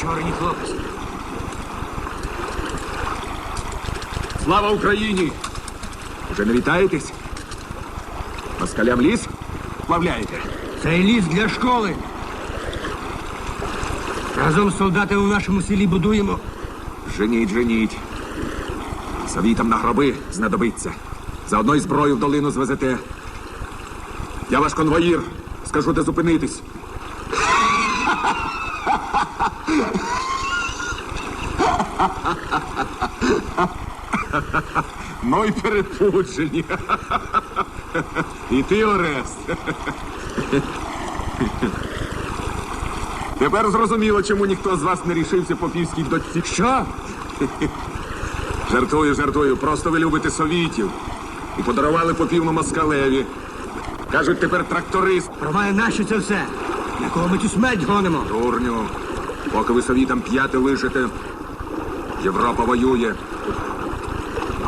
чорні хлопець. Слава Україні! Вже не вітаєтесь? Москалям ліс? Плавляєте. Цей ліс для школи. Разом з солдатами в нашому селі будуємо. Женіть, женіть. Совітам на гроби знадобиться. Заодно й зброю в долину звезете. Я ваш конвоїр. Скажу, де зупинитись. Ну й перепуджені. І ти, Орест. Тепер зрозуміло, чому ніхто з вас не рішився по півській дочці. Що? Жартую, жартую. Просто ви любите совітів. І подарували попівну москалеві. Кажуть, тепер тракторист. Промає нащо це все? На кого ми цю смерть гонимо? Дурню. Поки ви совітам п'яти лишите, Європа воює.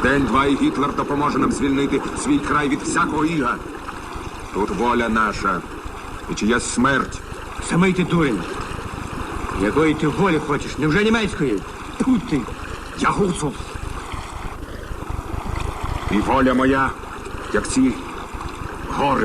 День-два і Гітлер допоможе нам звільнити свій край від всякого іга. Тут воля наша. І чиясь смерть. Самий ти дурень. Якої ти волі хочеш? Невже німецької? Тут ти. Я гуцул. І воля моя, як ці гори